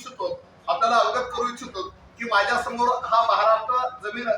इच्छितो आपल्याला अवगत करू इच्छितो की माझ्यासमोर हा महाराष्ट्र जमीन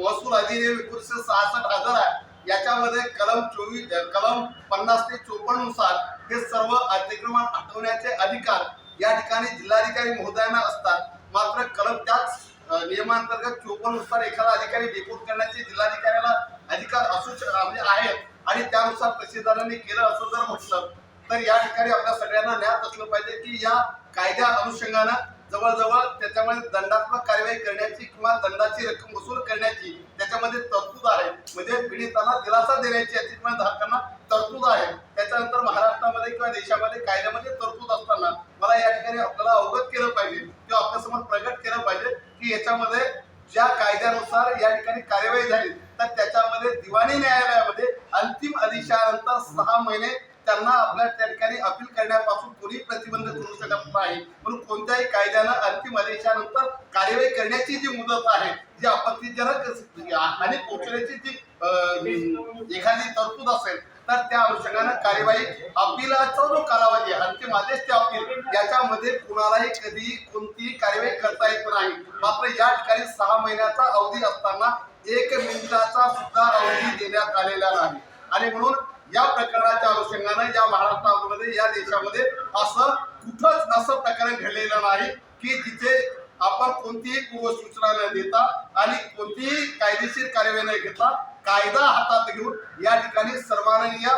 महसूल अधिनियम एकोणीसशे सहासष्ट हजार आहे. याच्यामध्ये कलम चोवीस कलम पन्नास ते चोपन्ननुसार हे सर्व अतिक्रमण हटवण्याचे अधिकार या ठिकाणी जिल्हाधिकारी महोदयांना असतात. मात्र कलम त्याच नियमांतर्गत चोपन्ननुसार एखादा अधिकारी डिपोट करण्याचे जिल्हाधिकाऱ्याला अधिकार असू म्हणजे आहेत आणि त्यानुसार तहसीलदारांनी केलं असं जर म्हटलं तर या ठिकाणी आपल्या सगळ्यांना ज्ञात असलं पाहिजे की या कायद्या अनुषंगानं जवळजवळ त्याच्यामध्ये दंडात्मक कारवाई करण्याची किंवा दंडाची रक्कम वसूल करण्याची त्याच्यामध्ये तरतूद आहे. म्हणजे पीडितांना दिलासा देण्याची अतिक्रमण धारकांना तरतूद आहे. त्याच्यानंतर महाराष्ट्रामध्ये किंवा देशामध्ये कायद्यामध्ये तरतूद असताना मला या ठिकाणी आपल्याला अवगत केलं पाहिजे किंवा आपल्यासमोर प्रगट केलं पाहिजे की याच्यामध्ये ज्या कायद्यानुसार या ठिकाणी कार्यवाही झाली तर त्याच्यामध्ये दिवाणी न्यायालयामध्ये अंतिम आदेशानंतर सहा महिने त्यांना आपल्या त्या ठिकाणी अपील करण्यापासून कोणी प्रतिबंध करू शकत नाही. म्हणून कोणत्याही कायद्यानं अंतिम आदेशानंतर कार्यवाही करण्याची जी मुदत आहे जी आपत्तीजनक आणि पोचण्याची जी एखादी तरतूद असेल तर त्या अनुषंगानं कार्यवाही अपिलाचा जो कालावधी अंतिम आदेश ते अपील याच्यामध्ये कुणालाही कधीही कोणतीही कार्यवाही करता येत नाही. मात्र या ठिकाणी सहा महिन्याचा अवधी असताना एक मिनिटाचा सुद्धा अवधी देण्यात आलेला नाही. आणि म्हणून या प्रकरणाच्या अनुषंगाने या महाराष्ट्रामध्ये या देशामध्ये असं कुठंच असं प्रकरण घडलेलं नाही की जिथे आपण कोणतीही पूर्वसूचना न देता आणि कोणतीही कायदेशीर कार्यवाही न घेता कायदा हातात घेऊन या ठिकाणी सर्वांनीय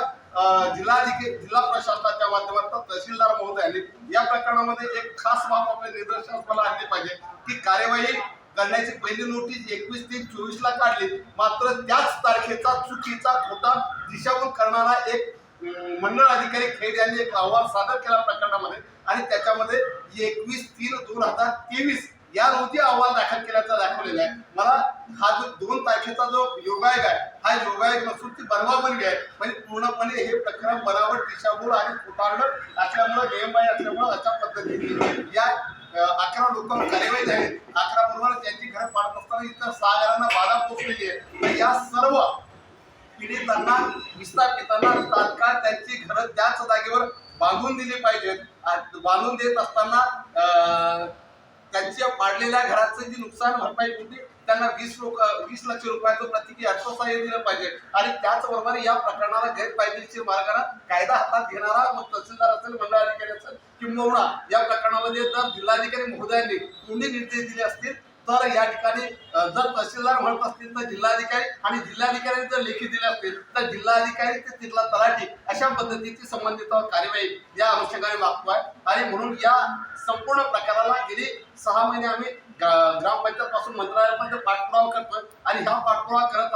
जिल्हाधिकारी जिल्हा प्रशासनाच्या माध्यमातून तहसीलदार महोदयांनी या प्रकरणामध्ये एक खास बाब आपल्या निदर्शनास मला आणली पाहिजे की कार्यवाही करण्याची पहिली नोटीस एकवीस तीन चोवीस ला काढली. मात्र त्याच तारखेचा चुकीचा खोटा दिशाभूल करणारा एक मंडळ अधिकारी खेड यांनी एक अहवाल सादर केला प्रकरणामध्ये. आणि त्याच्यामध्ये एकवीस तीन दोन हजार तेवीस या रोजी अहवाल दाखल केल्याचा दाखवलेला आहे. मला हा जो दोन तारखेचा जो योगायोग आहे हा योगायोग नसून ती बनवाबनवी आहे. म्हणजे पूर्णपणे हे प्रकरण बनावट दिशाभूल आणि खोटारड असल्यामुळे नियमबाह्य असल्यामुळे अशा पद्धतीने या अकरा लोकांवर कार्यवाही झाली. अकरा बरोबर त्यांची घर पाडत असताना इतर सहा घरांना बाधा पोचलेली आहे. या सर्व पीडितांना विस्थापितांना तात्काळ त्यांची घरं त्याच जागेवर बांधून दिली पाहिजेत. बांधून देत असताना अं, त्यांच्या पाडलेल्या घराचं जी नुकसान भरपाई होती त्यांना वीस लोक वीस लक्ष रुपयाचं प्रतिकी अर्थसहाय्य दिलं पाहिजे. आणि त्याचबरोबर या प्रकरणाला गैरकायदेशीर मार्गाने कायदा हातात घेणारा मग तहसीलदार असेल मंडळ अधिकारी असेल किंबहुना या प्रकरणामध्ये जर जिल्हाधिकारी महोदयांनी तोंडी निर्देश दिले असतील. तर या ठिकाणी जर तहसीलदार म्हणत असतील तर जिल्हाधिकारी आणि जिल्हाधिकारी जर लेखी दिले असतील तर जिल्हाधिकारी ते तिथला तलाठी अशा पद्धतीची संबंधित कार्यवाही या अनुषंगाने आहे आणि म्हणून या संपूर्ण प्रकाराला गेली सहा महिने आम्ही ग्रामपंचायत पासून मंत्रालयापर्यंत पाठपुरावा करतोय. आणि हा पाठपुरावा करत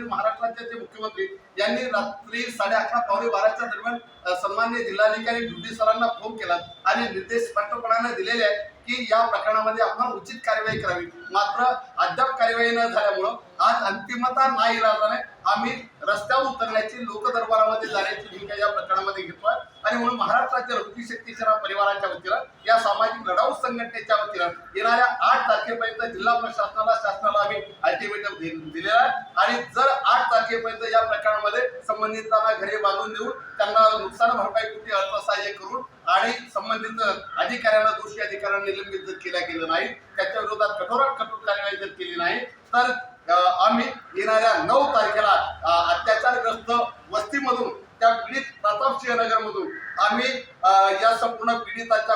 असताना सन्माननीय महाराष्ट्राचे मुख्यमंत्री यांनी रात्री साडे अकरा पावणे बाराच्या दरम्यान अ, सन्माननीय जिल्हाधिकारी ड्युटी सरांना फोन केला आणि निर्देश स्पष्टपणाने दिलेले आहेत की या प्रकरणामध्ये आपण उचित कार्यवाही करावी. मात्र अद्याप कार्यवाही न झाल्यामुळं आज अंतिमता नाही इलाजाने आम्ही रस्त्यावर उतरण्याची लोकदरबारामध्ये जाण्याची भूमिका या प्रकरणामध्ये घेतोय. आणि म्हणून महाराष्ट्राच्या रक्ती शक्ती परिवाराच्या वतीनं या सामाजिक लढाऊ संघटनेच्या वतीनं येणाऱ्या आठ तारखेपर्यंत जिल्हा प्रशासनाला शासनाला आम्ही अल्टिमेटम दिलेला आहे. आणि जर आठ तारखेपर्यंत या प्रकरणामध्ये संबंधितांना घरी बांधून देऊन त्यांना नुकसान भरपाई कुठे अर्थसहाय्य करून आणि संबंधित अधिकाऱ्यांना दोषी अधिकाऱ्यांना निलंबित जर केल्या गेलं नाही त्याच्या विरोधात कठोरात कठोर कार्यवाही जर केली नाही तर अ, आम्ही येणाऱ्या नऊ तारखेला अ, अत्याचारग्रस्त वस्तीमधून त्या पीडित प्रतापसिंह आम्ही या संपूर्ण पीडिताच्या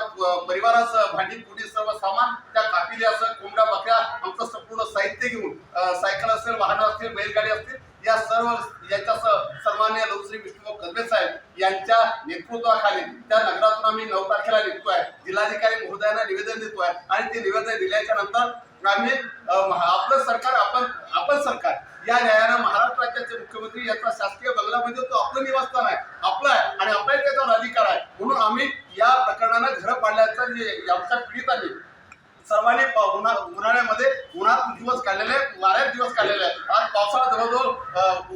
परिवारासह भांडी कुडी सर्व सामान त्या कापिल्यासह कोंबड्या बकऱ्या आमचं संपूर्ण साहित्य घेऊन सायकल असेल वाहनं असतील बैलगाडी असतील या सर्व याच्यासह सन्मान्य लोकश्री विष्णुभाऊ कसबे साहेब यांच्या नेतृत्वाखाली त्या नगरातून आम्ही नऊ तारखेला निघतोय. जिल्हाधिकारी महोदयांना निवेदन देतोय आणि ते निवेदन दिल्याच्या नंतर आम्ही आपलं सरकार आपण आपण सरकार या न्यायानं महाराष्ट्र राज्याचे मुख्यमंत्री याचा शासकीय बंगला म्हणजे तो आपलं निवासस्थान आहे. आपलं आहे. त्याच्यावर अधिकार आहे. म्हणून आम्ही या प्रकरणानं घर पाडल्याचं जे आमच्या पीडितांनी सर्वांनी उन्हा उन्हाळ्यामध्ये उन्हात दिवस काढलेले आहेत, वाऱ्यात दिवस काढलेले आहेत. आज पावसाळा जवळजवळ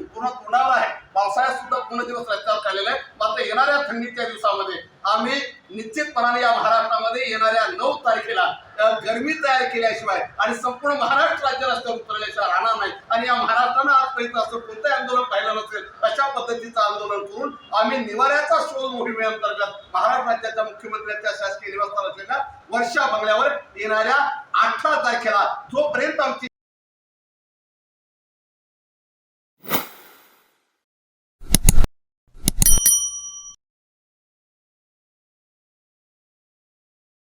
पूर्ण उन्हाळा आहे. पावसाळ्यात सुद्धा पूर्ण दिवस रस्त्यावर काढलेले आहेत. मात्र येणाऱ्या थंडीच्या दिवसामध्ये आम्ही निश्चितपणाने या महाराष्ट्रामध्ये येणाऱ्या नऊ तारखेला गर्मी तयार केल्याशिवाय आणि संपूर्ण महाराष्ट्र राज्य रस्त्यावर उतरल्याशिवाय राहणार नाही. आणि या महाराष्ट्रानं आजपर्यंत असं कोणतंही आंदोलन पाहिलं नसेल अशा पद्धतीचं आंदोलन करून आम्ही निवाऱ्याचा शोध मोहिमेअंतर्गत महाराष्ट्र राज्याच्या मुख्यमंत्र्यांच्या शासकीय निवासस्थान असलेल्या वर्षा बंगल्यावर येणाऱ्या अठरा तारखेला जोपर्यंत आमची